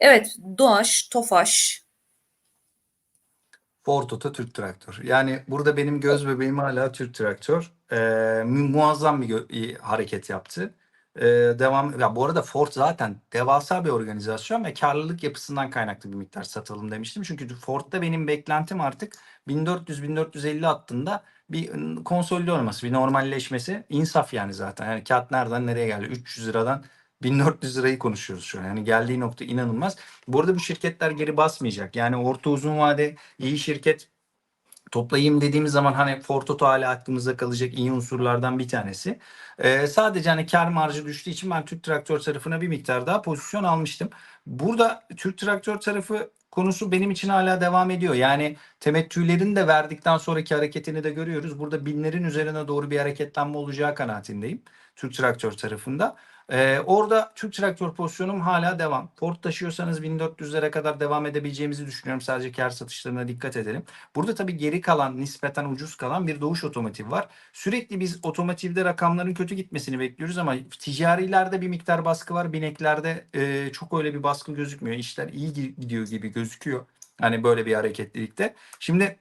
Evet, Doğaç, Tofaş. Ford Oto Türk Traktör. Yani burada benim göz bebeğim hala Türk Traktör. Ee, mu- muazzam bir hareket yaptı. Ee, devam ya bu arada Ford zaten devasa bir organizasyon ve karlılık yapısından kaynaklı bir miktar satalım demiştim. Çünkü Ford'da benim beklentim artık 1400-1450 hattında bir ıı, konsolide olması, bir normalleşmesi. İnsaf yani zaten. Yani kağıt nereden nereye geldi? 300 liradan 1400 lirayı konuşuyoruz şu an. Yani geldiği nokta inanılmaz. Bu arada bu şirketler geri basmayacak. Yani orta uzun vade iyi şirket toplayayım dediğimiz zaman hani Ford Oto hala aklımızda kalacak iyi unsurlardan bir tanesi. Ee, sadece hani kar marjı düştüğü için ben Türk Traktör tarafına bir miktar daha pozisyon almıştım. Burada Türk Traktör tarafı konusu benim için hala devam ediyor. Yani temettülerini de verdikten sonraki hareketini de görüyoruz. Burada binlerin üzerine doğru bir hareketlenme olacağı kanaatindeyim. Türk Traktör tarafında. Ee, orada Türk Traktör pozisyonum hala devam. Ford taşıyorsanız 1400'lere kadar devam edebileceğimizi düşünüyorum. Sadece kar satışlarına dikkat edelim. Burada tabii geri kalan, nispeten ucuz kalan bir Doğuş Otomotiv var. Sürekli biz otomotivde rakamların kötü gitmesini bekliyoruz ama ticarilerde bir miktar baskı var. Bineklerde e, çok öyle bir baskı gözükmüyor. İşler iyi gi- gidiyor gibi gözüküyor. Hani böyle bir hareketlilikte. Şimdi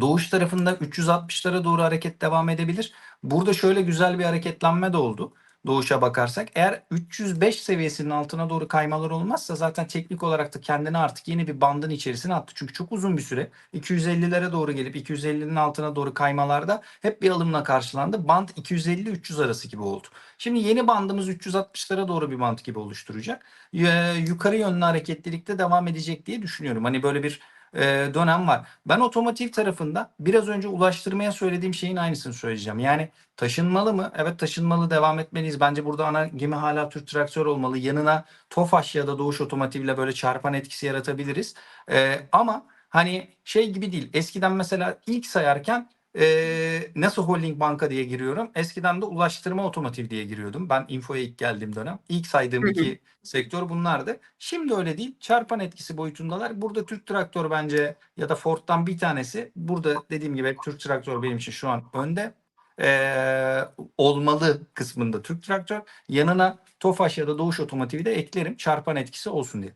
Doğuş tarafında 360'lara doğru hareket devam edebilir. Burada şöyle güzel bir hareketlenme de oldu. Doğuş'a bakarsak eğer 305 seviyesinin altına doğru kaymalar olmazsa zaten teknik olarak da kendini artık yeni bir bandın içerisine attı. Çünkü çok uzun bir süre 250'lere doğru gelip 250'nin altına doğru kaymalarda hep bir alımla karşılandı. Band 250-300 arası gibi oldu. Şimdi yeni bandımız 360'lara doğru bir band gibi oluşturacak. Ee, Yukarı yönlü hareketlilikte devam edecek diye düşünüyorum. Hani böyle bir e, dönem var. Ben otomotiv tarafında biraz önce ulaştırmaya söylediğim şeyin aynısını söyleyeceğim. Yani taşınmalı mı? Evet taşınmalı devam etmeliyiz. Bence burada ana gemi hala Türk Traktör olmalı. Yanına Tofaş ya da Doğuş Otomotiv'le böyle çarpan etkisi yaratabiliriz. E, ama hani şey gibi değil. Eskiden mesela ilk sayarken e, nasıl holding banka diye giriyorum. Eskiden de ulaştırma otomotiv diye giriyordum. Ben infoya ilk geldiğim dönem. İlk saydığım iki sektör bunlardı. Şimdi öyle değil. Çarpan etkisi boyutundalar. Burada Türk Traktör bence ya da Ford'dan bir tanesi. Burada dediğim gibi Türk Traktör benim için şu an önde. Ee, olmalı kısmında Türk Traktör. Yanına Tofaş ya da Doğuş Otomotiv'i de eklerim. Çarpan etkisi olsun diye.